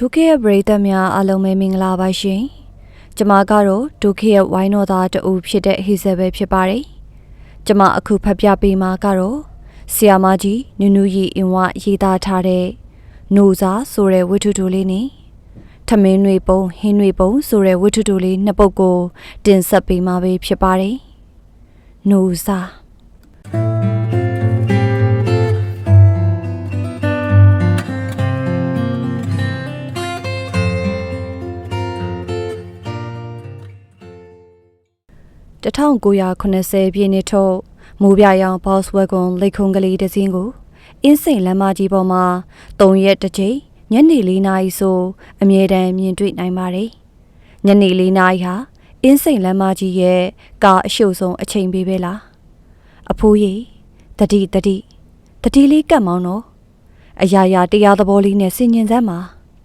ဒုက္ခရဲ့ပရိသတ်များအားလုံးပဲမင်္ဂလာပါရှင်။ကျမကတော့ဒုက္ခရဲ့ဝိုင်းတော်သားတူဖြစ်တဲ့ဟေဇယ်ပဲဖြစ်ပါတယ်။ကျမအခုဖတ်ပြပေးမှာကတော့ဆီယာမကြီးနူးနူးရီအင်ဝရေးသားထားတဲ့နိုစာဆိုတဲ့ဝတ္ထုတိုလေးနဲ့ထမင်းတွေပုံဟင်းတွေပုံဆိုတဲ့ဝတ္ထုတိုလေးနှစ်ပုဒ်ကိုတင်ဆက်ပေးမှာပဲဖြစ်ပါတယ်။နိုစာ 1980ပြည့်နှစ်ထုတ်မိုးပြရောင် Volkswagen လိတ်ခုံကလေးတစ်စင်းကိုအင်းစိန်လမ်းမကြီးပေါ်မှာ၃ရက်တစ်ချိန်ညနေ၄နာရီဆိုအမြဲတမ်းမြင်တွေ့နိုင်ပါတယ်။ညနေ၄နာရီဟာအင်းစိန်လမ်းမကြီးရဲ့ကာအရှုပ်ဆုံးအချိန်ပေးပဲလား။အဖိုးကြီးတတိတတိတတိလေးကတ်မောင်းတော့အရာရာတရားသဘောလေးနဲ့ဆင်ញင်စမ်းပါ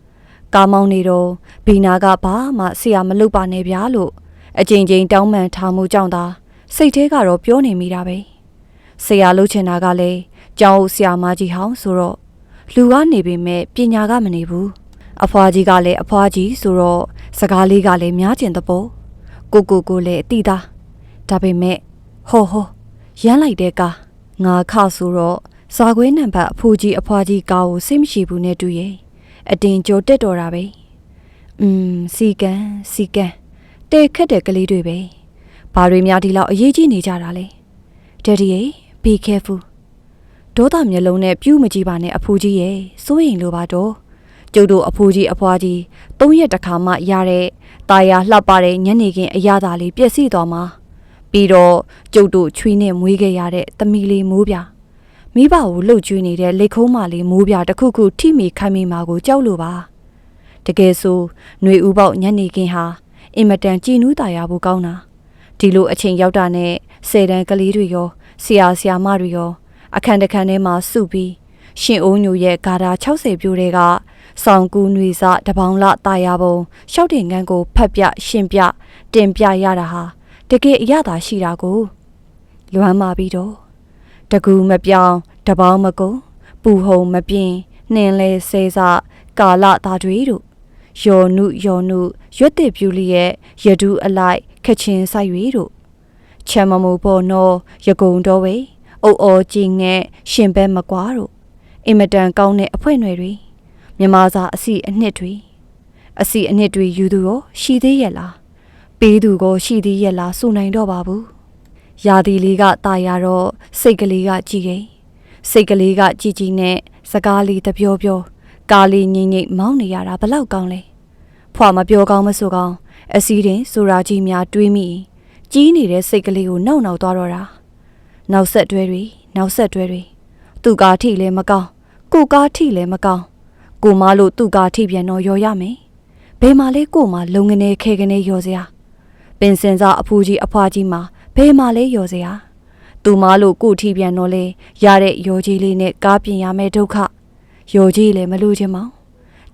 ။ကားမောင်းနေတော့ဘီနာကဘာမှဆရာမလုပ်ပါနဲ့ဗျာလို့ အကြိမ်ကြိမ်တောင်းပန်ထားမှုကြောင့်သာစိတ်ထဲကတော့ပြောနေမိတာပဲဆရာလှုပ်ချင်တာကလည်းကျောင်းအုပ်ဆရာမကြီးဟောင်းဆိုတော့လူကနေပေမဲ့ပညာကမနေဘူးအဖွားကြီးကလည်းအဖွားကြီးဆိုတော့စကားလေးကလည်းများကျင်တဲ့ပေါ့ကိုကိုကိုလည်းအတိသားဒါပေမဲ့ဟောဟောရမ်းလိုက်တဲ့ကားငါခဆိုတော့စာခွေးနံပါတ်အဖိုးကြီးအဖွားကြီးကားကိုစိတ်မရှိဘူးနဲ့တူရဲ့အတင်ကြိုတက်တော်တာပဲอืมစီကန်စီကန် တဲခက်တဲ့ကလေးတွေပဲဘာတွေများဒီလောက်အရေးကြီးနေကြတာလဲဒက်ဒီရေ be careful ဒေါသမျိုးလုံးနဲ့ပြူးမကြည့်ပါနဲ့အဖိုးကြီးရဲ့စိုးရင်လိုပါတော့ကျုပ်တို့အဖိုးကြီးအဖွားကြီးသုံးရက်တခါမှရတဲ့ตาရလှပတဲ့ညနေခင်းအရသာလေးပြည့်စည်တော်မှာပြီးတော့ကျုပ်တို့ချွေးနဲ့မွေးခဲ့ရတဲ့သမီးလေးမိုးပြမိဘကိုလှုပ်ကျွေးနေတဲ့လက်ခုံးမလေးမိုးပြတစ်ခုခုထိမိခိုင်းမိမှာကိုကြောက်လို့ပါတကယ်ဆိုຫນွေဥပေါက်ညနေခင်းဟာ အင်မတန်ကြည်နူးတာရဖို့ကောင်းတာဒီလိုအချိန်ရောက်တာနဲ့ဆယ်တန်းကလေးတွေရောဆရာဆရာမတွေရောအခန်းတစ်ခန်းထဲမှာစုပြီးရှင်အိုးညိုရဲ့ဂါတာ60ပြိုးတွေကဆောင်ကူးຫນွေစတပေါင်းလတာယာပုံရှောက်တင်ငန်းကိုဖတ်ပြရှင်းပြတင်ပြရတာဟာတကယ်အရသာရှိတာကိုလွမ်းမာပြီးတော့တကူမပြောင်းတပေါင်းမကုံပူဟုံမပြင်းနှင်းလဲဆဲစကာလသားတွေတို့ ယောနုယောနုရွက်တစ်ပြူလျက်ရဒူးအလိုက်ခချင်းဆိုင်၍တို့ချမ်းမမူပေါ်နောရကုံတော်ဝေအုတ်အော်ကြည်ငဲ့ရှင်ဘဲမကွာတို့အင်မတန်ကောင်းတဲ့အဖွဲနွယ်တွေမြမစာအစီအနှစ်တွေအစီအနှစ်တွေယူသူရောရှိသေးရဲ့လားပေးသူကိုရှိသေးရဲ့လားစုနိုင်တော့ပါဘူးရာသီလေးကตายရတော့စိတ်ကလေးကကြည်ရင်စိတ်ကလေးကကြည်ကြည်နဲ့စကားလေးတပြောပြော ကားလေးငိမ့်ငိမ့်မောင်းနေရတာဘလောက်ကောင်းလဲဖွာမပြောကောင်းမဆိုကောင်းအစည်းတင်ဆိုရာကြီးများတွေးမိကြီးနေတဲ့စိတ်ကလေးကိုနှောက်နှောက်သွားတော့တာနောက်ဆက်တွဲတွေနောက်ဆက်တွဲတွေသူ့ကားထိလည်းမကောင်းကိုကားထိလည်းမကောင်းကိုမလို့သူ့ကားထိပြန်တော့ရော်ရမယ်ဘယ်မှာလဲကိုမလုံငနေခဲကနေရော်စရာပင်စင်စားအဖူကြီးအဖွားကြီးမှာဘယ်မှာလဲရော်စရာသူမလို့ကိုထိပြန်တော့လေရတဲ့ရော်ကြီးလေးနဲ့ကားပြင်ရမယ်ဒုက္ခ ရော်ကြီးလည်းမလို့ချင်းမောင်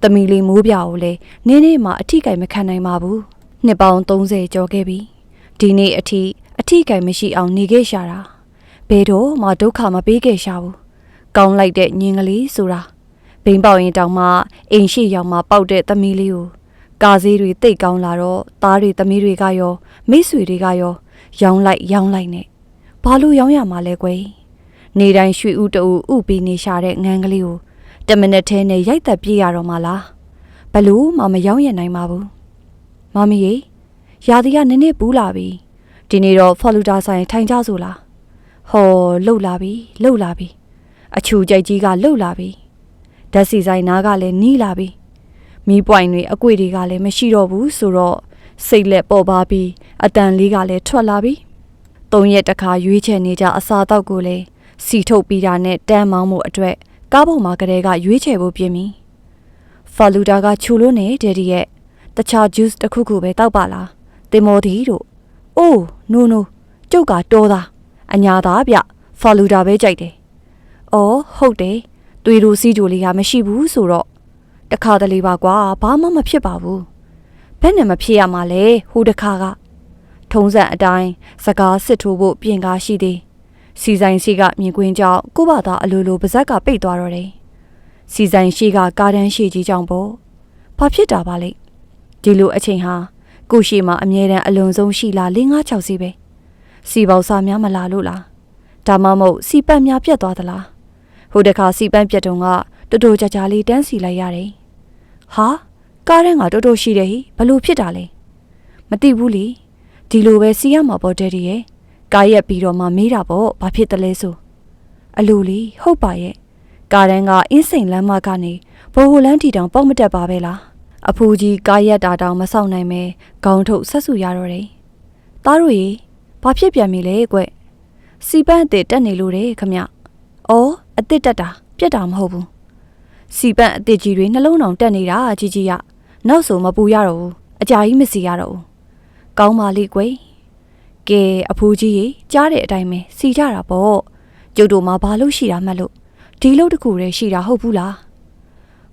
တမီလေးမိုးပြကိုလည်းနင်းနေမှအထိကိမခံနိုင်ပါဘူးနှစ်ပေါင်း30ကျော်ခဲ့ပြီဒီနေ့အထိအထိကိမရှိအောင်နေခဲ့ရှာတာဘယ်တော့မှဒုက္ခမပေးခဲ့ရှာဘူးကောင်းလိုက်တဲ့ညင်ကလေးဆိုတာဘိန်းပေါက်ရင်တောင်မှအိမ်ရှိရောက်မှပေါက်တဲ့သမီးလေးကိုကားစည်းတွေတိတ်ကောင်းလာတော့သားတွေသမီးတွေကရောမိတ်ဆွေတွေကရော ရောင်းလိုက်ရောင်းလိုက်နဲ့ဘာလို့ရောင်းရမှာလဲကွယ်နေတိုင်းရွှေဥတူဥပြီးနေရှာတဲ့ငန်းကလေးကို တမနက်ထဲနဲ့ရိုက်သက်ပြေးရတော့မှလားဘလို့မှမရောက်ရနိုင်ပါဘူးမမီရေရာသီကနည်းနည်းပူးလာပြီဒီနေ့တော့ဖော်လူတာဆိုင်ထိုင်ကြဆိုလားဟောလှုပ်လာပြီလှုပ်လာပြီအချူကြိုက်ကြီးကလှုပ်လာပြီဓာတ်စီဆိုင်နားကလည်းနီးလာပြီမီးပွိုင်တွေအကွေတွေကလည်းမရှိတော့ဘူးဆိုတော့စိတ်လက်ပေါ်ပါပြီးအတန်လေးကလည်းထွက်လာပြီသုံးရက်တခါရွေးချယ်နေကြအစာတော့ကိုလည်းစီထုတ်ပြီးတာနဲ့တန်းမောင်းမှုအတွက် ကားပေါ်မှာကလေးကရွေးချယ်ဖို့ပြင်ပြီဖာလူတာကခြူလို့နေဒယ်ဒီရဲ့တခြား juice တစ်ခုခုပဲတောက်ပါလားတင်မော်ဒီတို့အိုးနိုးနိုးကျုပ်ကတော်သားအညာသားဗျဖာလူတာပဲကြိုက်တယ်အော်ဟုတ်တယ်သွေးတို့စီးကြိုလေးကမရှိဘူးဆိုတော့တခါတလေပါကွာဘာမှမဖြစ်ပါဘူးဘယ်နဲ့မဖြစ်ရမှာလဲဟိုတခါကထုံးစံအတိုင်းစကားစစ်ထိုးဖို့ပြင်ကားရှိသေး စီဆိုင်ရှိကမြင်ကွင်းကြောင့်ကို့ဘာသာအလိုလိုပါဇက်ကပိတ်သွားတော့တယ်စီဆိုင်ရှိကကားတန်းရှိကြီးကြောင့်ပေါ့ဘာဖြစ်တာပါလဲဒီလိုအချိန်ဟာကိုရှိမှာအမြဲတမ်းအလွန်ဆုံးရှိလာ၄၅6စီပဲစီပေါစားများမလာလို့လားဒါမှမဟုတ်စီပတ်များပြတ်သွားသလားဟိုတခါစီပန်းပြတ်တုံကတူတူကြကြလေးတန်းစီလိုက်ရတယ်ဟာကားထဲကတိုးတိုးရှိတယ်ဟိဘလို့ဖြစ်တာလဲမသိဘူးလေဒီလိုပဲစီရမှာပေါ့ဒက်ဒီရဲ့ ကားရက်ပြီးတော့မှမေးတာပေါ့ဘာဖြစ်တယ်လဲဆိုအလိုလီဟုတ်ပါရဲ့ကားတန်းကအင်းစိန်လမ်းမကနေဘိုဟိုလန်းတီတောင်ပေါက်မတက်ပါပဲလားအဖူကြီးကားရက်တာတောင်မဆောင်နိုင်ပဲခေါင်းထုတ်ဆက်ဆူရတော့တယ်သားတို့ရေဘာဖြစ်ပြန်ပြီလဲကွစီပန်းအစ်တက်နေလို့တယ်ခမ။အော်အစ်တက်တာပြက်တာမဟုတ်ဘူး။စီပန့်အစ်စ်ကြီးတွေနှလုံးတောင်တက်နေတာကြီးကြီးရနောက်ဆိုမပူရတော့ဘူးအကြာကြီးမစီရတော့ဘူးကောင်းပါလိကွယ် ကဲအဖိုးကြီးရေကြားတဲ့အတိုင်းပဲစီကြတာပေါ့ကျုပ်တို့မှာဘာလို့ရှိတာမှတ်လို့ဒီလို့တကူတည်းရှိတာဟုတ်ဘူးလား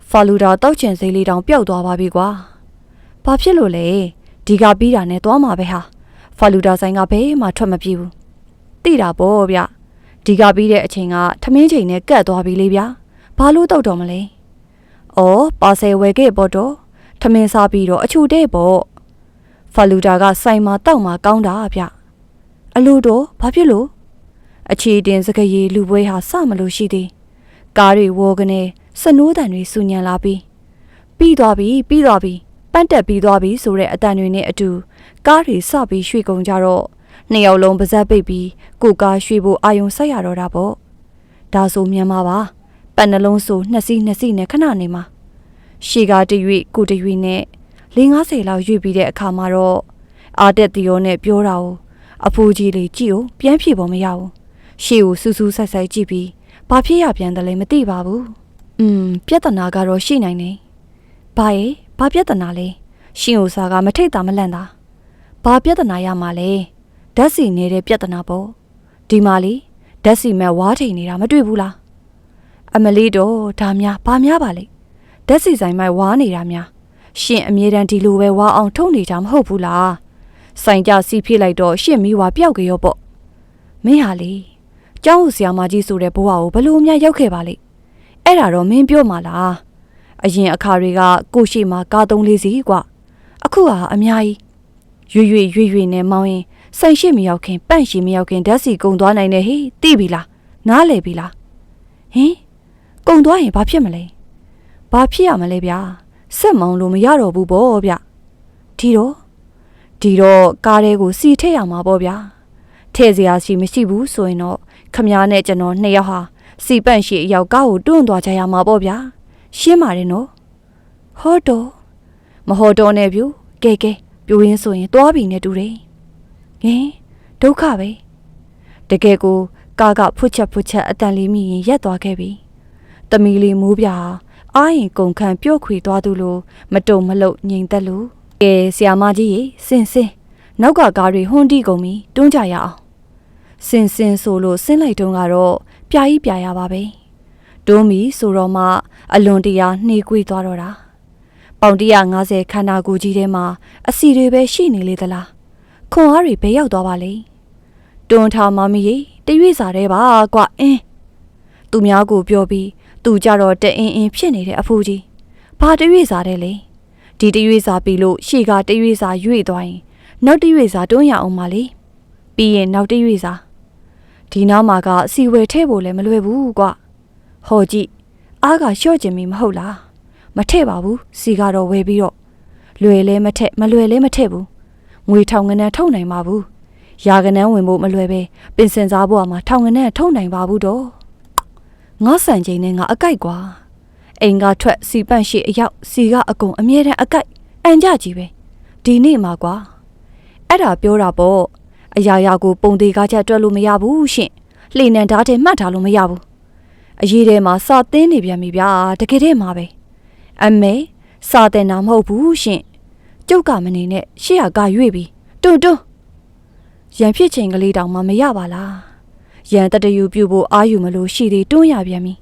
ဖာလူတာတောက်ချင်စိလေးတောင်ပျောက်သွားပါပြီကွာဘာဖြစ်လို့လဲဒီကပြီးတာနဲ့သွားမှာပဲဟာဖာလူတာဆိုင်ကဘယ်မှထွက်မပြေးဘူးတိတာပေါ့ဗျဒီကပြီးတဲ့အချိန်ကထမင်းချိန်နဲ့ကတ်သွားပြီလေဗျဘာလို့တောက်တော့မလဲ။အော်ပါဆယ်ဝယ်ခဲ့ပေါ့တော့ထမင်းစားပြီးတော့အချိုတဲ့ပေါ့။ဖာလူတာကစိုင်မှာတောက်မှာကောင်းတာဗျ။ အလိုတော့ဘာဖြစ်လို့အခြေတင်စကရေလူပွဲဟာစမလို့ရှိသေး။ကားတွေဝေါ်ကနေစနိုးတန်တွေစူညံလာပြီးပြီးသွားပြီပြီးသွားပြီပန့်တက်ပြီးသွားပြီဆိုတဲ့အတန်တွေနဲ့အတူကားတွေစပြီးရွှေ့ကုန်ကြတော့နှစ်ယောက်လုံးပါဇက်ပိတ်ပြီးကိုကားရွှေ့ဖို့အာယုံဆက်ရတော့တာပေါ့ဒါဆိုမြန်မာပါပတ်နှလုံးဆိုနှစ်စီးနှစ်စီးနဲ့ခဏနေမှာရှေကတရွေ့ကိုတရွေ့နဲ့50လောက်ရွေ့ပြီးတဲ့အခါမှာတော့အာတက်တီယောနဲ့ပြောတာ ਉ အဖိုးကြီးလေးကြည့် ਉ ပြန်ဖြေပေါ်မရဘူးရှေကိုစူးစူးဆိုက်ဆိုက်ကြည့်ပြီးဘာဖြစ်ရပြန်တယ်လဲမသိပါဘူးอืมပြဿနာကတော့ရှိနိုင်နေဘာရဲ့ဘာပြဿနာလဲရှင်ဥစားကမထိတ်တာမလန့်တာဘာပြဿနာရမှာလဲဓာတ်စီနေတဲ့ပြဿနာပေါ့ဒီမှာလေဓာတ်စီမဲ့ဝါးထိန်နေတာမတွေ့ဘူးလားအမလေးတော့ဒါများဘာများပါလဲဓာတ်စီဆိုင်မဲ့ဝါးနေတာများရှင်အမြဲတမ်းဒီလိုပဲဝါအောင်ထုံနေကြမဟုတ်ဘူးလား ဆိုင်ကြစီဖြစ်လိုက်တော့ရှင်မိဝါပျောက်ကြရောပေါ့မင်းဟာလေကျောင်းဆရာမကြီးဆိုတဲ့ဘဝကိုဘလို့များရောက်ခဲ့ပါလိမ့်အဲ့ဒါတော့မင်းပြောမှလားအရင်အခါတွေကကိုရှိမှာကားသုံးလေးစီကွအခုဟာအများကြီးရွေ့ရွေ့ရွေ့ရွေ့နဲ့မောင်းရင်ဆိုင်ရှိမရောက်ခင်ပန့်ရှိမရောက်ခင်ဓာတ်စီကုံသွားနိုင်တယ်ဟေးသိပြီလားနားလေပြီလားဟင်ကုံသွားရင်ဘာဖြစ်မလဲဘာဖြစ်ရမလဲဗျာစက်မောင်းလို့မရတော့ဘူးပေါ့ဗျဒီတော့ ဒီတော့ကားထဲကိုစီထည့်ရမှာပေါ့ဗျာထည့်စရာရှိမရှိဘူးဆိုရင်တော့ခမည်းနဲ့ကျွန်တော်နှစ်ယောက်ဟာစီပန့်ရှိအရောက်ကားကိုတွန်းသွားကြရမှာပေါ့ဗျာရှင်းပါတယ်နော်ဟောတော့မဟောတော့နဲ့ပြူကဲကဲပြူရင်းဆိုရင်သွားပြီနဲ့တူတယ်ဟင်ဒုက္ခပဲတကယ်ကိုကားကဖွတ်ချက်ဖွတ်ချက်အတန်လေးမိရင်ရက်သွားခဲ့ပြီတမီလေးမိုးပြာအာရင်ကုန်ခန့်ပြော့ခွေသွားသူလိုမတုံမလုတ်ငြိမ်သက်လို့ ကဲဆရာမကြီးရေစင်စင်နောက်ကကားတွေဟွန်းတီကုန်ပြီတွန်းကြရအောင်စင်စင်ဆိုလို့ဆင်းလိုက်တုန်းကတော့ပြာကြီးပြာရပါပဲတွန်းပြီဆိုတော့မှအလွန်တရာနှေးကွေးသွားတော့တာပေါင်150ခန္ဓာကိုယ်ကြီးထဲမှာအစီတွေပဲရှိနေလေသလားခွန်အားတွေဘယ်ရောက်သွားပါလဲတွန်းထားမမီရေတရွေ့စာတဲ့ပါကွအင်းသူများကိုပြောပြီးသူကြတော့တအင်းအင်းဖြစ်နေတဲ့အဖိုးကြီးဘာတရွေ့စာတဲ့လေ ဒီတရွေ့စာပြီးလို့ရှေကတရွေ့စာရွေ့သွားရင်နောက်တရွေ့စာတွန်းရအောင်ပါလေပြီးရင်နောက်တရွေ့စာဒီနောက်မှာကအစီဝယ်ထဲဖို့လည်းမလွယ်ဘူးကွဟောကြည့်အားကလျှော့ကျင်ပြီမဟုတ်လားမထည့်ပါဘူးစီကတော့ဝယ်ပြီးတော့လွယ်လဲမထက်မလွယ်လဲမထက်ဘူးငွေထောင်ငန်းထုတ်နိုင်ပါဘူးရာကနန်းဝင်ဖို့မလွယ်ပဲပင်စင်စားဖို့မှာထောင်ငန်းထုတ်နိုင်ပါဘူးတော့ငါဆန်ချိန်နဲ့ငါအကြိုက်ကွာ အိမ်ကထွက်စီပန့်ရှိအရောက်စီကအကုန်အမြဲတမ်းအကြိုက်အန်ကြကြီးပဲဒီနေ့မှာကွာအဲ့ဒါပြောတာပေါ့အရာရာကိုပုံသေးကားချက်တွက်လို့မရဘူးရှင်လှေနံဓာတ်ထဲမှတ်ထားလို့မရဘူးအရေးထဲမှာစာသင်းနေပြန်ပြီဗျာတကယ်တည်းမှာပဲအမေစာတင်တာမဟုတ်ဘူးရှင်ကျုပ်ကမနေနဲ့ရှေ့ကရွေ့ပြီးတွန်းတွန်းရန်ဖြစ်ချိန်ကလေးတောင်မှမရပါလားရန်တတယူပြူဖို့အာယူမလို့ရှိသေးတွန်းရပြန်ပြီ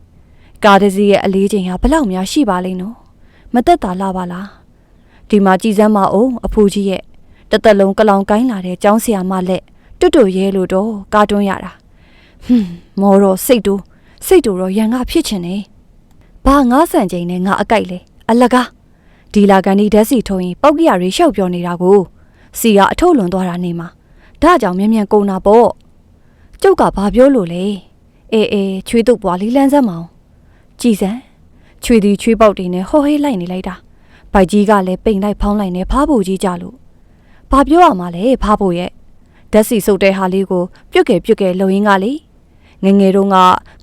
ကားတစ်စီးရဲ့အလေးချိန်ဟာဘလောက်များရှိပါလိမ့်နော်မသက်သာလာပါလားဒီမှာကြည်စမ်းမအောင်အဖိုးကြီးရဲ့တသက်လုံးကလောင်ကိုင်းလာတဲ့ចောင်းဆရာမလက်တွတ်တွရဲလို့တော့ကာတွန်းရတာဟွန်းမော်တော့စိတ်တူစိတ်တူတော့ရန်ကဖြစ်ချင်နေဘာငါးဆန်ချိန်နဲ့ငါအကြိုက်လဲအလကားဒီလာကန်ဒီဓာတ်စီထုံရင်ပောက်ကရတွေရှောက်ပြောနေတာကိုစီကအထုတ်လွန်သွားတာနေမှာဒါကြောင့်မြန်မြန်ကုန်တာပေါ့ကျုပ်ကဘာပြောလို့လဲအေးအေးချွေးတုပ်ပွားလေးလန်းစမ်းမအောင် ကြည်စမ်းချွေသည်ချွေးပေါက်တွေနဲ့ဟောဟဲလိုက်နေလိုက်တာဗိုက်ကြီးကလည်းပိန်လိုက်ဖောင်းလိုက်နဲ့ဖားဖို့ကြီးကြလို့ဘာပြောရမှာလဲဖားဖို့ရဲ့ဓာတ်စီစုပ်တဲ့ဟာလေးကိုပြုတ်ကဲပြုတ်ကဲလုံရင်းကလေငယ်ငယ်တုန်းက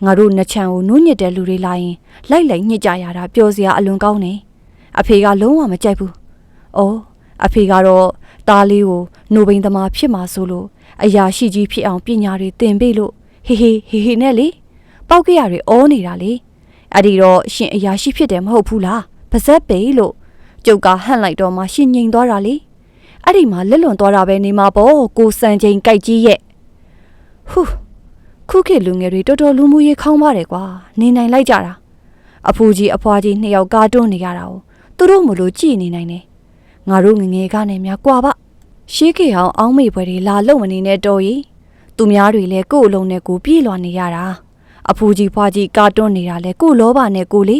ငါတို့နှစ်ချံကိုနူးညစ်တဲ့လူတွေလာရင်လိုက်လိုက်ညစ်ကြရတာပျော်စရာအလွန်ကောင်းနေအဖေကလုံးဝမကြိုက်ဘူး။အော်အဖေကတော့သားလေးကိုနိုဘိန်သမားဖြစ်မှာဆိုလို့အရာရှိကြီးဖြစ်အောင်ပညာတွေသင်ပေးလို့ဟေဟေဟေဟေနဲ့လေပောက်ကရတွေအောနေတာလေ အဲ့ဒီတော့ရှင်အရာရှိဖြစ်တယ်မဟုတ်ဘူးလားပါဇက်ပေလို့ကျုပ်ကဟန့်လိုက်တော့မှရှင်ငိန်သွားတာလေအဲ့ဒီမှာလက်လွန်သွားတာပဲနေမှာပေါ့ကိုစံချိန်ကြိုက်ကြီးရဲ့ဟူးခုခေတ်လူငယ်တွေတော်တော်လူမှုရေးခေါင်းပါတယ်ကွာနေနိုင်လိုက်ကြတာအဖိုးကြီးအဖွားကြီးနှစ်ယောက်ကားတွန်းနေရတာကိုသူတို့မလို့ကြည်နေနိုင်တယ်ငါတို့ငငယ်ကနေများကွာပါရှေးခေတ်အောင်အောင်းမေပွဲတွေလာလုံမနေနဲ့တော်ရီသူများတွေလည်းကို့အလုံးနဲ့ကိုပြေးလွှာနေရတာ အဖိုးကြီးဖွားကြီးကာတွန်းနေတာလဲကို့လောဘနဲ့ကိုလေ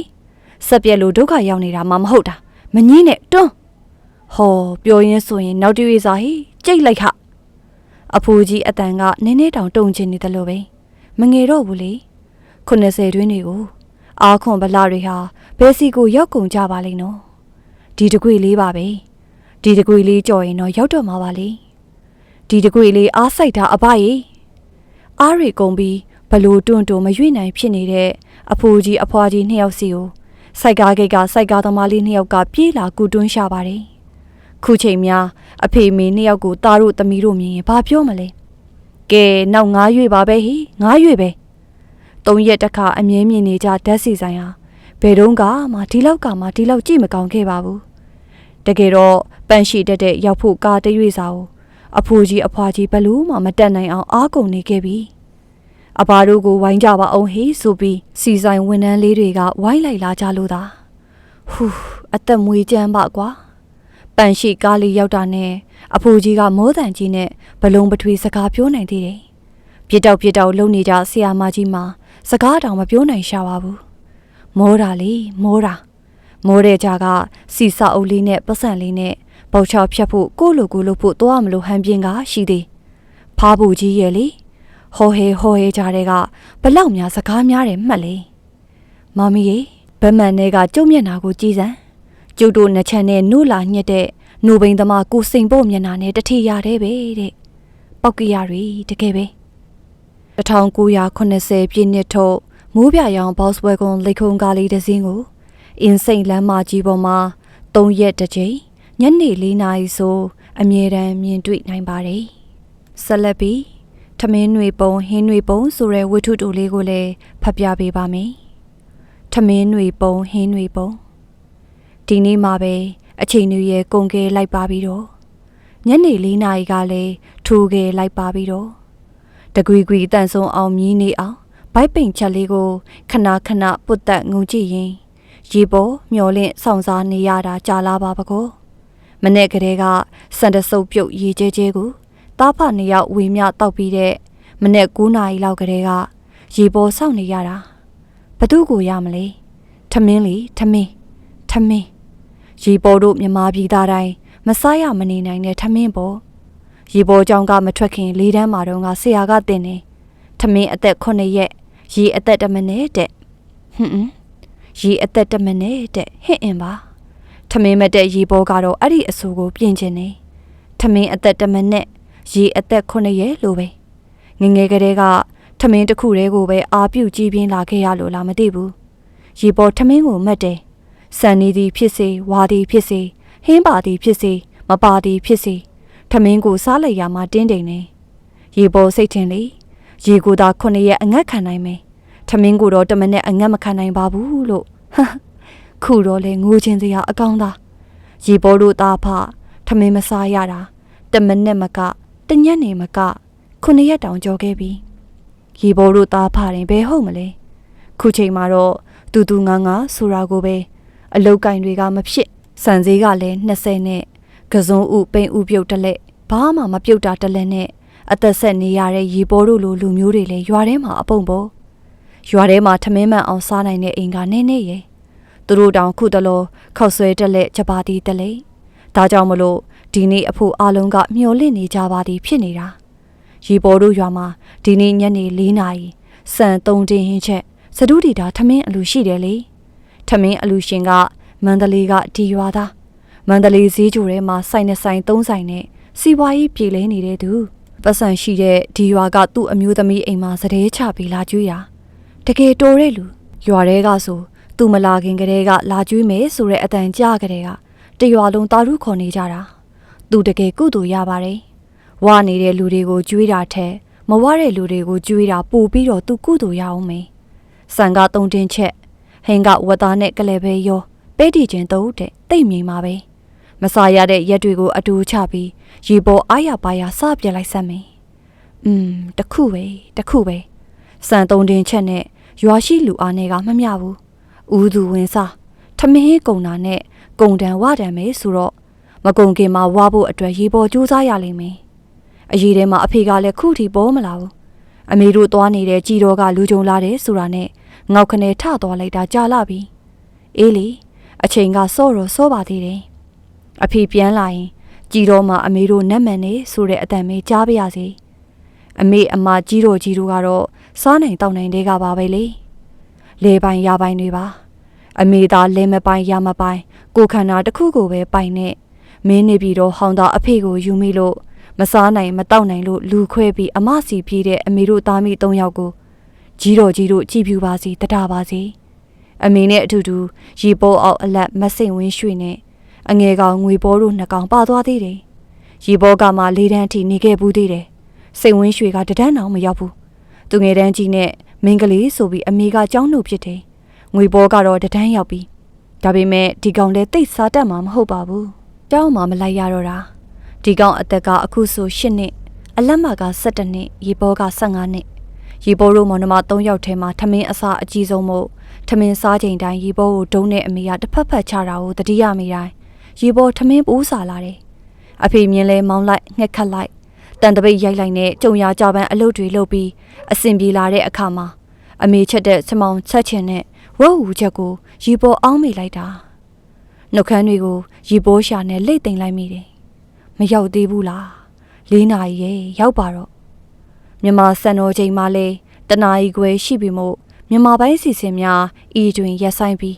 ဆက်ပြက်လို့ဒုက္ခရောက်နေတာမှမဟုတ်တာမငင်းနဲ့တွန်းဟောပြောရင်းဆိုရင်နောက်တရွေးစာဟိကြိတ်လိုက်ခအဖိုးကြီးအတန်ကနင်းနေတောင်တုံချင်နေတယ်လို့ပဲမငယ်တော့ဘူးလေ80တွင်းတွေကိုအာခွန်ဗလာတွေဟာဘယ်စီကိုရောက်ကုန်ကြပါလိမ့်နော်ဒီတကွေလေးပါပဲဒီတကွေလေးကြော်ရင်တော့ရောက်တော့မှာပါလေဒီတကွေလေးအားစိုက်တာအဘရေအားရီကုန်ပြီး ဘလို့တွန့်တွန့်မရွေ့နိုင်ဖြစ်နေတဲ့အဖိုးကြီးအဖွားကြီးနှစ်ယောက်စီကိုစိုက်ကားဂိတ်ကစိုက်ကားသမားလေးနှစ်ယောက်ကပြေးလာကူတွန်းရှာပါတယ်ခုချိန်များအဖေမေနှစ်ယောက်ကိုသားတို့သမီးတို့မြင်ရင်ဘာပြောမလဲကဲနောက်ငားရွေပါပဲဟိငားရွေပဲသုံးရက်တခါအမြဲမြင်နေကြဓာတ်စီဆိုင်ဟာဘယ်တော့ကမှဒီလောက်ကမှဒီလောက်ကြည့်မကောင်းခဲ့ပါဘူးတကယ်တော့ပန်ရှိတက်တဲ့ရောက်ဖို့ကားတရွေ့စာကိုအဖိုးကြီးအဖွားကြီးဘလို့မှမတက်နိုင်အောင်အားကုန်နေခဲ့ပြီ အဘာတို့ကိုဝိုင်းကြပါအောင်ဟေးဆိုပြီးစီဆိုင်ဝန်ထမ်းလေးတွေကဝိုင်းလိုက်လာကြလို့သာဟူးအသက်မွေးကြမ်းပါကွာပန်ရှိကားလေးရောက်တာနဲ့အဖိုးကြီးကမောတန်ကြီးနဲ့ဘလုံးပထွေစကားပြောနိုင်သေးတယ်ပြစ်တောက်ပြစ်တောက်လုံနေကြဆရာမကြီးမှာစကားတောင်မပြောနိုင်ရှာပါဘူးမောတာလေမောတာမိုးတဲ့ကြကစီစာအုပ်လေးနဲ့ပတ်စံလေးနဲ့ပေါချောက်ဖြတ်ဖို့ကိုလိုကိုလိုဖို့သွားမလို့ဟန်ပြင်းကရှိသေးဖားဘူးကြီးရဲ့လေ ဟောဟဲဟောဟဲကြတဲ့ကဘလောက်များစကားများတယ်မှတ်လေမမီရေဗမန်နဲ့ကကျုံမျက်နာကိုကြည်စမ်းကျုပ်တို့နှစ်ချမ်းနဲ့နို့လာညက်တဲ့နိုဘိန်သမားကိုစိန်ဖို့မျက်နာနဲ့တထေရတဲ့ပဲတဲ့ပောက်ကရတွေတကယ်ပဲ1980ပြည့်နှစ်ထုတ်မိုးပြရောင်ဘော့စ်ဝဲကွန်လိတ်ခုံကားလေးတစ်စင်းကိုအင်းစိန်လမ်းမကြီးပေါ်မှာ၃ရက်တစ်ကြိမ်ညနေ၄နာရီဆိုအမြဲတမ်းမြင်တွေ့နိုင်ပါတယ်ဆက်လက်ပြီး ထမင်းတွေပုံဟင်းတွေပုံဆိုတဲ့ဝတ္ထုတူလေးကိုလည်းဖတ်ပြပေးပါမယ်ထမင်းတွေပုံဟင်းတွေပုံဒီနေ့မှပဲအချိန်တွေရဲ့ကုန်ကဲလိုက်ပါပြီးတော့ညနေ၄နာရီကလည်းထူကဲလိုက်ပါပြီးတော့တကွီကွီတန်ဆုံအောင်မြည်နေအောင်ဘိုက်ပိန်ချက်လေးကိုခဏခဏပုတ်တက်ငုံကြည့်ရင်ရေပေါ်မျောလင့်ဆောင်စားနေရတာကြာလာပါပကောမနေ့ကလေးကစန္ဒစုပ်ပြုတ်ရေကျဲကျဲကို တားဖနှစ်ယောက်ဝေမျှတောက်ပြီးတဲ့မနေ့9နာရီလောက်ကလေးကရေပေါ်စောင့်နေရတာဘသူကိုရမလဲထမင်းလေထမင်းထမင်းရေပေါ်တို့မြမာပြည်သားတိုင်းမစားရမနေနိုင်တဲ့ထမင်းပေါ်ရေပေါ်ကြောင်ကမထွက်ခင်လေးတန်းမှာတော့ကဆရာကတင်နေထမင်းအသက်9ရက်ရေအသက်1မိနစ်တဲ့ဟွန်းဟွန်းရေအသက်1မိနစ်တဲ့ဟင့်အင်ပါထမင်းမတဲ့ရေပေါ်ကတော့အဲ့ဒီအဆိုကိုပြင်ချင်နေထမင်းအသက်1မိနစ် ရေအသက်9ရက်လိုပဲငငယ်ကလေးကထမင်းတစ်ခုတည်းကိုပဲအာပြုတ်ကြည့်ပြင်းလာခဲ့ရလို့လားမသိဘူးရေပေါ်ထမင်းကိုမတ်တယ်စံနေသည်ဖြစ်စေဝါသည်ဖြစ်စေဟင်းပါသည်ဖြစ်စေမပါသည်ဖြစ်စေထမင်းကိုစားလိုက်ရမှတင်းတိမ်နေရေပေါ်စိတ်ထင်လေရေကိုသာခုနှစ်ရက်အငတ်ခံနိုင်မယ်ထမင်းကိုတော့တမနဲ့အငတ်မခံနိုင်ပါဘူးလို့ဟမ်ခုတော့လေငိုချင်းစရာအကောင်းသားရေပေါ်တို့သားဖထမင်းမစားရတာတမနဲ့မက တညက်နေမကခုနှစ်ရက်တောင်ကြော်ခဲ့ပြီရေပေါ်တို့သားဖရင်ဘယ်ဟုတ်မလဲခုချိန်မှာတော့တူတူငါငါဆိုတာကိုပဲအလုတ်ကင်တွေကမဖြစ်စံစည်းကလည်း20နဲ့ကစုံဥပိန်ဥပြုတ်တလက်ဘာမှမပြုတ်တာတလက်နဲ့အသက်ဆက်နေရတဲ့ရေပေါ်တို့လိုလူမျိုးတွေလည်းရွာထဲမှာအပုံပေါ်ရွာထဲမှာထမင်းမှန်အောင်စားနိုင်တဲ့အိမ်ကနည်းနည်းရဲ့သူတို့တောင်ခုတလောခောက်ဆွဲတက်လက်ချပါသည်တလေဒါကြောင့်မလို့ ဒီနေ့အဖို့အားလုံးကမျောလင့်နေကြပါသည်ဖြစ်နေတာရီပေါ်တို့ရွာမှာဒီနေ့ညနေ၄နာရီစံသုံးတင်ဟင်းချက်စဒုဒီတာထမင်းအလူရှိတယ်လေထမင်းအလူရှင်ကမန္တလေးကဒီရွာသားမန္တလေးဈေးကြိုထဲမှာစိုင်နဲ့ဆိုင်သုံးဆိုင်နဲ့စီပွားရေးပြည်လဲနေတဲ့သူပတ်စံရှိတဲ့ဒီရွာကသူ့အမျိုးသမီးအိမ်မှာစတဲ့ချပြီးလာကျွေးတာတကယ်တော်တဲ့လူရွာတဲကဆိုသူမလာခင်ကတည်းကလာကျွေးမယ်ဆိုတဲ့အတန်ကြားကလေးကတရွာလုံးတာရုခေါ်နေကြတာ သူတကယ်ကုသိုလ်ရပါတယ်ဝါနေတဲ့လူတွေကိုကျွေးတာထက်မဝတဲ့လူတွေကိုကျွေးတာပို့ပြီးတော့သူကုသိုလ်ရအောင်မယ်ဆန်ကတုံတင်ချက်ဟင်းကဝတ်သားနဲ့ကလေးပဲရောပဲ့တီချင်းတုံးတဲ့တိတ်မြင်ပါပဲမစားရတဲ့ရက်တွေကိုအတူချပြီးရေပေါ်အားရပါရစပြစ်လိုက်စမ်းမယ်อืมတခုပဲတခုပဲစံတုံတင်ချက်နဲ့ရွာရှိလူအားနဲ့ကမမျှဘူးဦးသူဝင်စားထမင်းကုံတာနဲ့ကုံတန်ဝတန်ပဲဆိုတော့ မကုံခင်မှာဝါဖို့အတွက်ရေပေါ်ကြိုးစားရလိမ့်မယ်အရေးထဲမှာအဖေကလည်းခုထိပေါ်မလာဘူးအမေတို့သွားနေတဲ့ကြည်တော်ကလူကြုံလာတယ်ဆိုတာနဲ့ငေါက်ခနဲထသွားလိုက်တာကြာလာပြီအေးလေအချိန်ကစော့တော့စောပါသေးတယ်အဖေပြန်လာရင်ကြည်တော်မှာအမေတို့နတ်မှန်နေဆိုတဲ့အတန်မေးကြားပါရစေအမေအမကြီးတော်ကြီးတို့ကတော့စားနိုင်တောက်နိုင်တဲ့ကပါပဲလေလေပိုင်ရပိုင်တွေပါအမေသာလဲမပိုင်ရမပိုင်ကိုခန္ဓာတစ်ခုကိုပဲပိုင်နဲ့ မင်းနေပြီးတော့ဟောင်းသားအဖေကိုယူမိလို့မစားနိုင်မတောက်နိုင်လို့လူခွဲပြီးအမစီပြေးတဲ့အမေတို့သားမိ၃ယောက်ကိုကြီးတော်ကြီးတို့ကြည်ပြူပါစီတတာပါစီအမေနဲ့အတူတူရီပေါ်အောက်အလက်မစိန်ဝင်းရွှေနဲ့အငယ်ကောင်ငွေပေါ်တို့နှစ်ကောင်ပါသွားသေးတယ်ရီပေါ်ကမှလေးတန်းထိနေခဲ့ဘူးသေးတယ်စိန်ဝင်းရွှေကတဒန်းအောင်မရောက်ဘူးသူငယ်တန်းကြီးနဲ့မင်းကလေးဆိုပြီးအမေကကြောင်းနှုတ်ဖြစ်တယ်ငွေပေါ်ကတော့တဒန်းရောက်ပြီးဒါပေမဲ့ဒီကောင်လည်းတိတ်စားတတ်မှာမဟုတ်ပါဘူး ကြောင်းမှမလိုက်ရတော့တာဒီကောင်အသက်ကအခုဆို၈နှစ်အလက်မက၁၇နှစ်ရေပေါ်က15နှစ်ရေပေါ်တို့မောင်နှမ၃ယောက်ထဲမှာထမင်းအစာအကြီးဆုံးမို့ထမင်းစားချိန်တိုင်းရေပေါ်ကိုဒုံးနဲ့အမေကတစ်ဖက်ဖက်ချတာကိုတတိယမိတိုင်းရေပေါ်ထမင်းပိုးစားလာတယ်အဖေမြင်လဲမောင်းလိုက်ငှက်ခတ်လိုက်တန်တပိတ်ရိုက်လိုက်နဲ့ကြုံရကြပန်းအလုပ်တွေလုပ်ပြီးအစင်ပြေလာတဲ့အခါမှာအမေချက်တဲ့ချမောင်ချက်ချင်နဲ့ဝုတ်ဟူချက်ကိုရေပေါ်အောင်းမိလိုက်တာ နှုတ်ခမ်းတွေကိုရေပေါ်ရှာနဲ့လိတ်သိမ့်လိုက်မိတယ်မရောက်သေးဘူးလားလေးနာရီရဲ့ရောက်ပါတော့မြန်မာစံတော်ချိန်မှလဲတနာရီခွဲရှိပြီမို့မြန်မာပိုင်းစီစဉ်များဤတွင်ရက်ဆိုင်ပြီး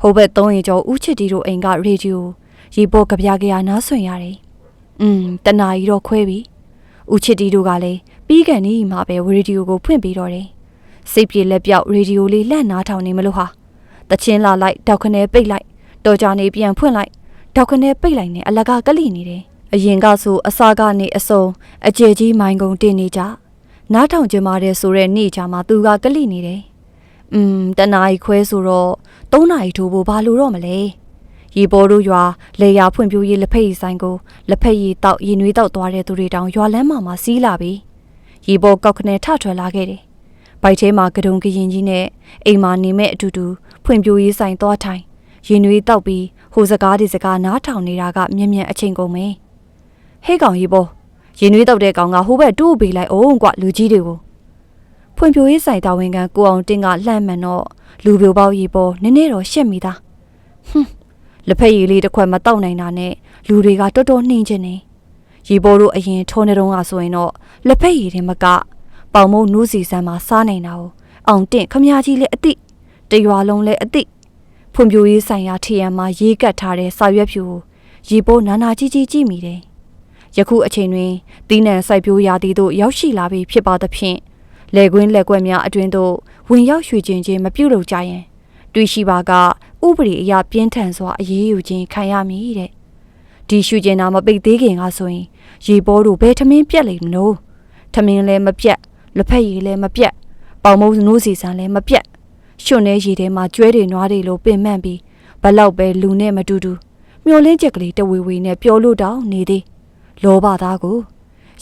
ဟိုဘက်သုံးရင်ကျော်ဦးချစ်တီတို့အိမ်ကရေဒီယိုရေပေါ်ကြပြကြရနားဆွင်ရတယ်။อืมတနာရီတော့ခွဲပြီ။ဦးချစ်တီတို့ကလည်းပြီးကန်နေမှပဲရေဒီယိုကိုဖွင့်ပြီးတော့တယ်။စိတ်ပြေလက်ပြောက်ရေဒီယိုလေးလှန့်နားထောင်နေမလို့ဟာ။တချင်းလာလိုက်တောက်ခနဲပိတ်လိုက် တော်ကြနေပြန်ဖွင့်လိုက်တောက်ခနဲပိတ်လိုက်နဲ့အလကားကလိနေတယ်။အရင်ကဆိုအစာကနေအစုံအကျယ်ကြီးမိုင်းကုန်တင်နေကြ။နားထောင်ကြမှာတဲ့ဆိုတဲ့နေ့ချာမှာသူကကလိနေတယ်။อืมတနာရီခွဲဆိုတော့၃နာရီထိုးဖို့ဘာလို့တော့မလဲရေပေါ်တို့ရွာလေယာဖွံ့ဖြိုးရေးလက်ဖက်ရည်ဆိုင်ကိုလက်ဖက်ရည်တောက်ရင်နွေးတောက်သွားတဲ့သူတွေတောင်ရွာလမ်းမှာမှစီးလာပြီးရေပေါ်ကောက်ခနဲထထွက်လာခဲ့တယ်။ဘိုက်ထဲမှာကဒုံကရင်ကြီးနဲ့အိမ်မှာနေမဲ့အတူတူဖွံ့ဖြိုးရေးဆိုင်သွားထိုင် ရင်နွေးတောက်ပြီးဟိုစကားဒီစကားနားထောင်နေတာကမြင်မြင်အချိန်ကုန်ပဲ။ဟေးကောင်ရေပေါ်ရင်နွေးတောက်တဲ့ကောင်ကဟိုဘက်တိုးပေးလိုက်အောင်ကွလူကြီးတွေကိုဖွံ့ဖြိုးရေးဆိုင်တာဝန်ခံကိုအောင်တင်းကလှမ်းမှန်တော့လူပြိုပေါရေပေါ်နည်းနည်းတော့ရှက်မိသားဟွန်းလက်ဖက်ရည်လေးတစ်ခွက်မတောက်နိုင်တာနဲ့လူတွေကတော်တော်နှင်းချင်နေရေပေါ်တို့အရင်ထုံးနေတော့ကဆိုရင်တော့လက်ဖက်ရည်တွေမကပေါင်မုံနူးစီဆန်းမှာစားနေတာကိုအောင်တင့်ခမကြီးလည်းအတိတရွာလုံးလည်းအတိ ဖွံ့ဖြိုးရေးဆိုင်ရာထီယံမှာရေးကတ်ထားတဲ့စာရွက်ဖြူကိုရေပေါ်နာနာကြီးကြီးကြည့်မိတယ်ယခုအချိန်တွင်တီးနှံစိုက်ပျိုးရာသီတို့ရောက်ရှိလာပြီဖြစ်ပါသဖြင့်လေကွင်းလက်ကွက်များအတွင်သို့ဝင်ရောက်ရွှေကျင်ခြင်းမပြုလုပ်ကြရင်တွေ့ရှိပါကဥပဒေအရပြင်းထန်စွာအရေးယူခြင်းခံရမည်တဲ့ဒီရွှေကျင်တာမပိတ်သေးခင်ကဆိုရင်ရေပေါ်တို့ဘယ်ထမင်းပြက်လိမ့်မလို့ထမင်းလည်းမပြက်လက်ဖက်ရည်လည်းမပြက်ပေါင်မုံနိုးစီဆန်လည်းမပြက် ရွှွန်နေရည်ထဲမှာကျွဲတွေနွားတွေလိုပင်မှန်ပြီးဘလောက်ပဲလူနဲ့မတူတူမျောလင်းချက်ကလေးတဝေဝေနဲ့ပြောလို့တောင်နေသေးလောဘသားကို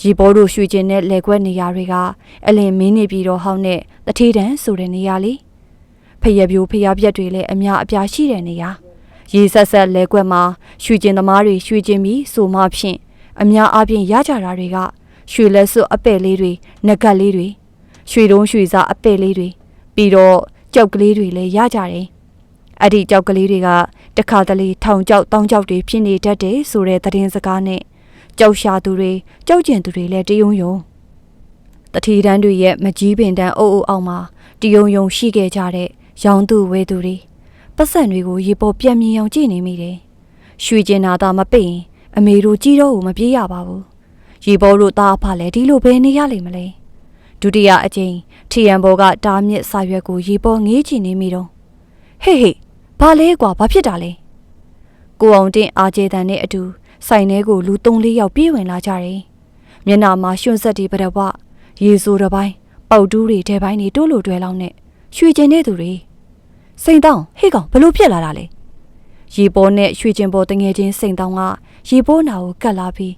ရီပေါ်တို့ရွှေကျင်တဲ့လက်ကွက်နေရာတွေကအလင်မင်းနေပြီးတော့ဟောင်းတဲ့တထေးတန်းဆိုတဲ့နေရာလေးဖရပြိုးဖရပြက်တွေလည်းအများအပြားရှိတဲ့နေရာရေဆက်ဆက်လက်ကွက်မှာရွှေကျင်သမားတွေရွှေကျင်ပြီးဆိုမှဖြင့်အများအားဖြင့်ရကြတာတွေကရွှေလက်စွပ်အပဲ့လေးတွေငကတ်လေးတွေရွှေတုံးရွှေစားအပဲ့လေးတွေပြီးတော့ ကြောက်ကလေးတွေလည်းရကြတယ်အဲ့ဒီကြောက်ကလေးတွေကတခါတလေထောင်ကြောက်တောင်းကြောက်တွေဖြစ်နေတတ်တယ်ဆိုတဲ့သတင်းစကားနဲ့ကြောက်ရှာသူတွေကြောက်ကျင်သူတွေလည်းတယုံယုံတတိတန်းတွေရဲ့မကြီးပင်တန်းအုပ်အုပ်အောက်မှာတယုံယုံရှိခဲ့ကြတဲ့ရောင်သူဝဲသူတွေပတ်စံတွေကိုရေပေါ်ပြက်မြင်အောင်ကြည့်နေမိတယ်ရွှေကျင်နာတာမပိတ်ရင်အမေတို့ကြီးတော့ကိုမပြေးရပါဘူးရေပေါ်တို့သားအဖလည်းဒီလိုပဲနေရလိမ့်မလဲ ဒုတိယအကြိမ်ထီယံဘောကတားမြစ်စာရွက်ကိုရေပေါ်ငေးချင်နေမိတော့ဟေးဟေးဘာလဲကွာဘာဖြစ်တာလဲကိုအောင်တင်အာကျေတန်နဲ့အတူဆိုင်ထဲကိုလူ၃လေးယောက်ပြေးဝင်လာကြတယ်မျက်နှာမှာရွှွန့်ဆက်တွေပရဝရေစိုးတစ်ပိုင်းပေါက်တူးတွေထဲပိုင်းတွေတိုးလို့တွဲလောင်းနဲ့ရွှေကျင်တဲ့သူတွေစိန်တောင်းဟေးကောင်ဘလို့ဖြစ်လာတာလဲရေပေါ်နဲ့ရွှေကျင်ပေါ်တငယ်ချင်းစိန်တောင်းကရေပေါ်နာကိုကတ်လာပြီး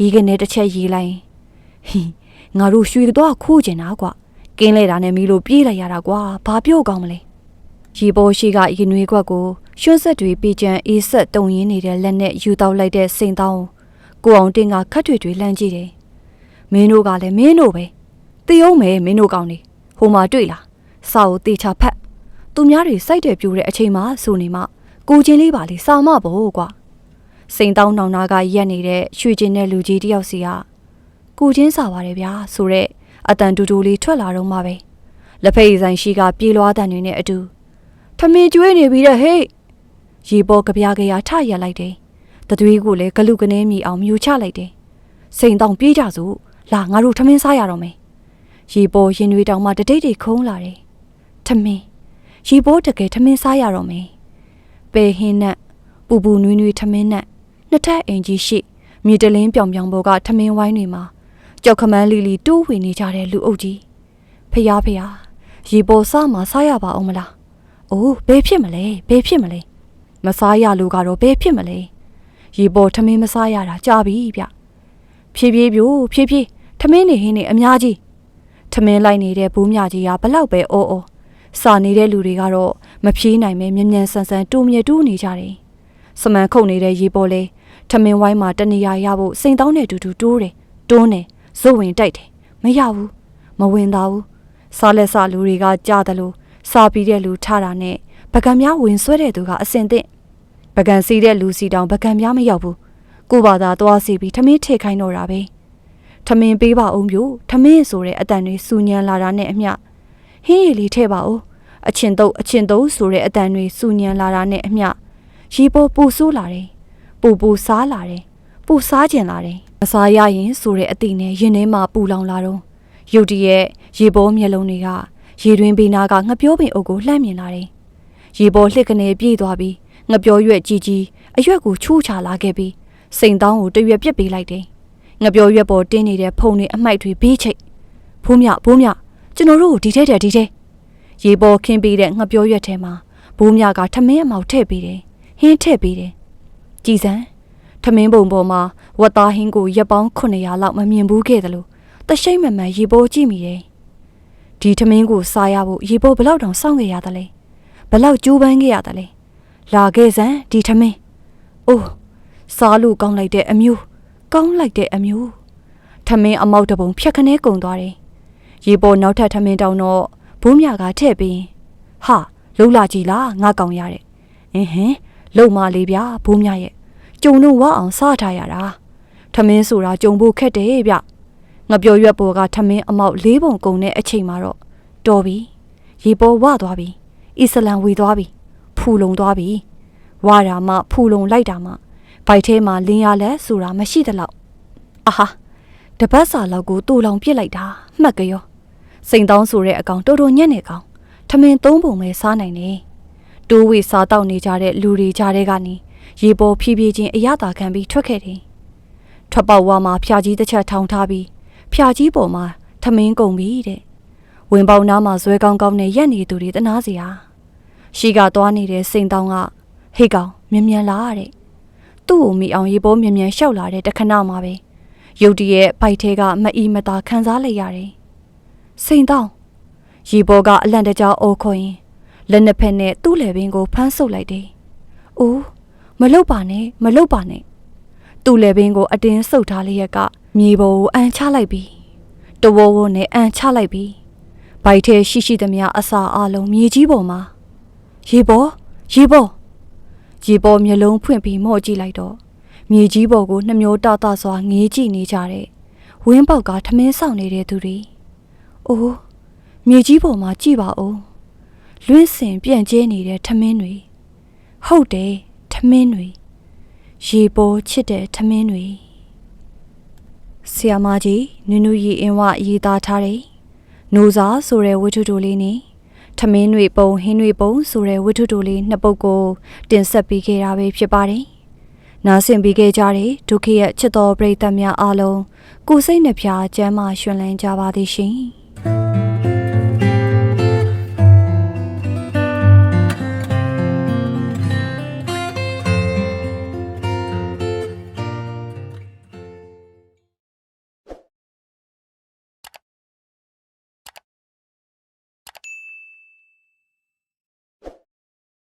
ရေကနေတစ်ချက်ရေလိုက်ဟီ ငါတို့ရွှေတော့ခိုးကျင်တာကွာကင်းလဲတာနဲ့မီးလို့ပြေးလိုက်ရတာကွာဘာပြောကောင်းမလဲရီပေါ်ရှိကရင်နွေးခွက်ကိုရွှွန်းဆက်တွေပြေးချမ်းအေးဆက်တုံရင်းနေတဲ့လက်နဲ့ယူတောက်လိုက်တဲ့စိန်တောင်းကိုကိုအောင်တင်ကခတ်တွေတွေလှမ်းကြည့်တယ်။မင်းတို့ကလည်းမင်းတို့ပဲ။တေအောင်မယ်မင်းတို့ကောင်းနေ။ဟိုမှာတွေ့လား။စာကိုတေချာဖတ်။သူများတွေစိုက်တယ်ပြိုးတဲ့အချိန်မှဆိုနေမှကိုချင်းလေးပါလေစာမဖို့ကွာ။စိန်တောင်းနှောင်နာကရက်နေတဲ့ရွှေကျင်တဲ့လူကြီးတယောက်စီက ကိုချင်းစာပါတယ်ဗျာဆိုတော့အတန်တူတူလေးထွက်လာတော့မှပဲ။လက်ဖက်ရည်ဆိုင်ရှိကပြေးလွားတန်တွေနဲ့အတူထမင်းကျွေးနေပြီတဲ့ဟေ့ရေပေါ်ကြပြားကြရာထရက်လိုက်တယ်တသွေးကိုလည်းဂလုကနေမိအောင်မြူချလိုက်တယ်စိန်တောင်ပြေးကြစို့လာငါတို့ထမင်းစားရတော့မယ်ရေပေါ်ရင်တွေတောင်မှတတိတ်တွေခုံးလာတယ်ထမင်းရေပေါ်တကယ်ထမင်းစားရတော့မယ်ပယ်ဟင်းနဲ့ပူပူနွေးနွေးထမင်းနဲ့နှစ်ထပ်အင်ကြီးရှိမြေတလင်းပြောင်ပြောင်ပေါ်ကထမင်းဝိုင်းတွေမှာ ကြောက်ခမန်းလီလီတိုးဝင်နေကြတဲ့လူအုပ်ကြီးဖျားဖျားရေပေါ်စားမှာစားရပါအောင်မလား ။အိုးဘယ်ဖြစ်မလဲဘယ်ဖြစ်မလဲ။မစားရလို့ကတော့ဘယ်ဖြစ်မလဲ။ရေပေါ်ထမင်းမစားရတာကြာပြီဗျ။ဖြည်းဖြည်းပြို့ဖြည်းဖြည်းထမင်းနေဟင်းနေအများကြီး။ထမင်းလိုက်နေတဲ့ဘူးမြကြီးကဘလောက်ပဲအော်အော်။စာနေတဲ့လူတွေကတော့မဖြေးနိုင်ပဲမြ мян ဆန်ဆန်တူမြတူးနေကြတယ်။စမန်ခုတ်နေတဲ့ရေပေါ်လေထမင်းဝိုင်းမှာတနေရာရဖို့စိန်တောင်းတဲ့တူတူတိုးတယ်။တွန်းတယ်။ ဇုတ်ဝင်တိုက်တယ်။မရဘူး။မဝင်သာဘူး။စားလက်စလူတွေကကြားတယ်လို့စားပြီးတဲ့လူထတာနဲ့ပကံများဝင်ဆွဲတဲ့သူကအစင်သင့်ပကံစီးတဲ့လူစီတောင်ပကံများမရောက်ဘူးကိုဘာသာသွားစီပြီးထမင်းထည့်ခိုင်းတော့တာပဲထမင်းပေးပါအောင်ပြို့ထမင်းဆိုတဲ့အတန်တွေစူညံလာတာနဲ့အမျှဟင်းရည်လေးထည့်ပါဦးအချင်တုတ်အချင်တုတ်ဆိုတဲ့အတန်တွေစူညံလာတာနဲ့အမျှရေပေါ်ပူဆိုးလာတယ်ပူပူစားလာတယ်ပူစားကျင်လာတယ် မစားရရင်ဆိုတဲ့အတိနဲ့ရင်ထဲမှာပူလောင်လာတော့ရုတ်တရက်ရေပေါ်မျက်လုံးတွေကရေတွင်ဘေးနာကငပြောပင်အုပ်ကိုလှမ်းမြင်လာတယ်။ရေပေါ်လှစ်ကနေပြေးသွားပြီးငပြောရွက်ကြီးကြီးအရွက်ကိုချိုးချလာခဲ့ပြီးစိန်တောင်းကိုတရွက်ပြစ်ပေးလိုက်တယ်။ငပြောရွက်ပေါ်တင်းနေတဲ့ဖုံတွေအမိုက်တွေဘေးချိတ်။ဖိုးမြဖိုးမြကျွန်တော်တို့ကိုဒီထဲတဲ့ဒီထဲရေပေါ်ခင်းပေးတဲ့ငပြောရွက်ထဲမှာဘိုးမြကထမင်းအမောက်ထည့်ပေးတယ်။ဟင်းထည့်ပေးတယ်။ကြည်စံ ထမင်းပုံပေါ်မှာဝတ်သားဟင်းကိုရက်ပေါင်း900လောက်မမြင်ဘူးခဲ့တယ်လို့တရှိမ့်မမှန်ရေပေါ်ကြည့်မိတယ်။ဒီထမင်းကိုစားရဖို့ရေပေါ်ဘလောက်တောင်စောင့်ခဲ့ရသလဲဘလောက်ကြိုးပမ်းခဲ့ရသလဲလာခဲ့စမ်းဒီထမင်းအိုးစားလို့ကောင်းလိုက်တဲ့အမျိုးကောင်းလိုက်တဲ့အမျိုးထမင်းအမောက်တစ်ပုံဖြတ်ခနဲကုန်သွားတယ်ရေပေါ်နောက်ထပ်ထမင်းတောင်တော့ဘိုးမြကထည့်ပြီးဟာလှုပ်လာကြည်လားငါကောင်းရတဲ့အင်းဟင်းလုံမလေးဗျာဘိုးမြရဲ့ ကြုံတော့ဝအောင်စားထားရတာထမင်းဆိုတာကြုံဖို့ခက်တယ်ဗျငပြောရွက်ပေါ်ကထမင်းအမောက်လေးပုံကုန်တဲ့အချိန်မှာတော့တော်ပြီရေပေါ်ဝသွားပြီအစ္စလမ်ဝေသွားပြီဖူလုံသွားပြီဝါတာမှဖူလုံလိုက်တာမှဘိုက်ထဲမှာလင်းရလဲဆိုတာမရှိသလောက်အာဟာတပတ်စာလောက်ကိုတူလောင်ပြစ်လိုက်တာမှတ်ကြရောစိန်တောင်းဆိုတဲ့အကောင်တော်တော်ညံ့နေကောင်ထမင်းသုံးပုံပဲစားနိုင်တယ်တိုးဝေစားတောက်နေကြတဲ့လူတွေကြားထဲကနေ ရေပေါ်ဖြည်းဖြည်းချင်းအရသာခံပြီးထွက်ခဲ့တယ်ထွက်ပေါက်ဝါမှာဖျာကြီးတစ်ချက်ထောင်ထားပြီး ဖျာကြီးပေါ်မှာထမင်းကုန်ပြီတဲ့ဝင်ပေါက်နားမှာဇွဲကောင်းကောင်းနဲ့ရက်နေသူတွေတနာစရာရှိကသွားနေတဲ့စိန်တောင်းကဟေ့ကောင်မြ мян လာတဲ့သူ့ကိုမိအောင်ရေပေါ်မြ мян လျှောက်လာတဲ့တခဏမှာပဲရုတ်တရက်ဘိုက်ထဲကမအီမတာခံစားလိုက်ရတယ်စိန်တောင်းရေပေါ်ကအလန့်တကြားအိုးခွင်လက်နှစ်ဖက်နဲ့သူ့လေပင်ကိုဖမ်းဆုပ်လိုက်တယ်။အိုး မလုတ်ပါနဲ့မလုတ်ပါနဲ့သူ့လေပင်ကိုအတင်းဆုပ်ထားလျက်ကမြေပေါ်ကိုအန်ချလိုက်ပြီ။တဝဝနဲ့အန်ချလိုက်ပြီ။ဘိုက်ထဲရှိရှိသမျှအစာအလုံးမြေကြီးပေါ်မှာရေပေါ်ရေပေါ်ရေပေါ်မျက်လုံးဖွင့်ပြီးမော့ကြည့်လိုက်တော့မြေကြီးပေါ်ကိုနှမျောတတစွာငေးကြည့်နေကြတဲ့ဝင်းပေါက်ကထမင်းဆောင်နေတဲ့သူတွေအိုးမြေကြီးပေါ်မှာကြည့်ပါဦးလွင့်စင်ပြန့်ကျဲနေတဲ့ထမင်းတွေဟုတ်တယ်ထ မင်းတွေရေပေါ်ချစ်တဲ့ထမင်းတွေဆီယာမကြီးနူးနူးရီအင်းဝရေးသားထားတယ်။နိုစာဆိုတဲ့ဝတ္ထုတိုလေးနဲ့ထမင်းတွေပုံဟင်းတွေပုံဆိုတဲ့ဝတ္ထုတိုလေးနှစ်ပုဒ်ကိုတင်ဆက်ပေးခဲ့တာပဲဖြစ်ပါတယ်။နားဆင်ပေးခဲ့ကြတဲ့ဒုက္ခရဲ့ချစ်တော်ပရိသတ်များအားလုံးကိုယ်စိတ်နှဖျားကျမ်းမာရှင်လန်းကြပါသည်ရှင်။